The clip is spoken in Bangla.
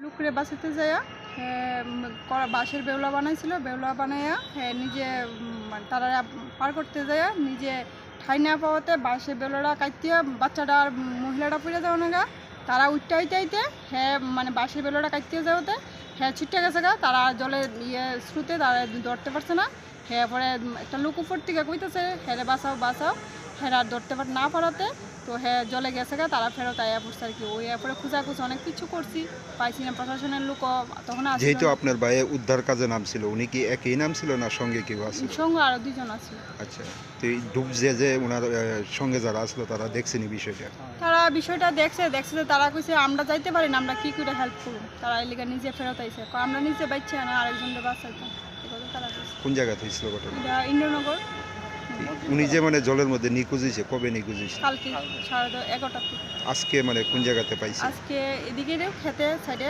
লুকরে বাঁচাতে যাইয়া বাঁশের বেউলা বানাইছিল, বেউলা বানাইয়া নিজে মানে তারা পার করতে যাইয়া নিজে ঠাই না পাওয়াতে বাঁশের বেউলাটা কাটতে বাচ্চাটা আর মহিলাটা পড়ে যাওয়া না তারা উঠতে আইতে হ্যাঁ মানে বাঁশের বেউলাটা কাটতে যাওয়াতে হ্যাঁ ছিটতে গেছে গা, তারা জলে ইয়ে স্রোতে তারা ধরতে পারছে না। হ্যাঁ পরে একটা লোক উপর থেকে কইতেছে হ্যাঁ বাঁচাও বাঁচাও। আর ধরতে পার না পারাতে তো হ্যাঁ জলে গেছে গা তারা ফেরত আয়া পড়ছে আর কি। ওই পরে খোঁজাখুঁজি অনেক কিছু করছি পাইছি না প্রশাসনের লোক তখন যেহেতু আপনার ভাইয়ে উদ্ধার কাজে নাম ছিল উনি কি একই নাম ছিল না সঙ্গে কেউ আছে? সঙ্গে আরও দুজন আছে। আচ্ছা তো এই ডুব যে যে ওনার সঙ্গে যারা আসলো তারা দেখছেনি বিষয়টা? তারা বিষয়টা দেখছে দেখছে যে তারা কইছে আমরা যাইতে পারি না আমরা কি করে হেল্প করব? তারা এলিগা নিজে ফেরত আইছে। আমরা নিজে বাইচ্ছে না আরেকজনকে বাঁচাইতাম এই কথা তারা কইছে। কোন জায়গাতে ঘটনা? ইন্দ্রনগর। উনি যে মানে জলের মধ্যে নিখোঁজ হয়েছে কবে নিখোঁজ হয়েছে? কালকে সাড়ে থেকে আজকে মানে কোন জায়গাতে পাইছে? আজকে এদিকে খেতে সাইডে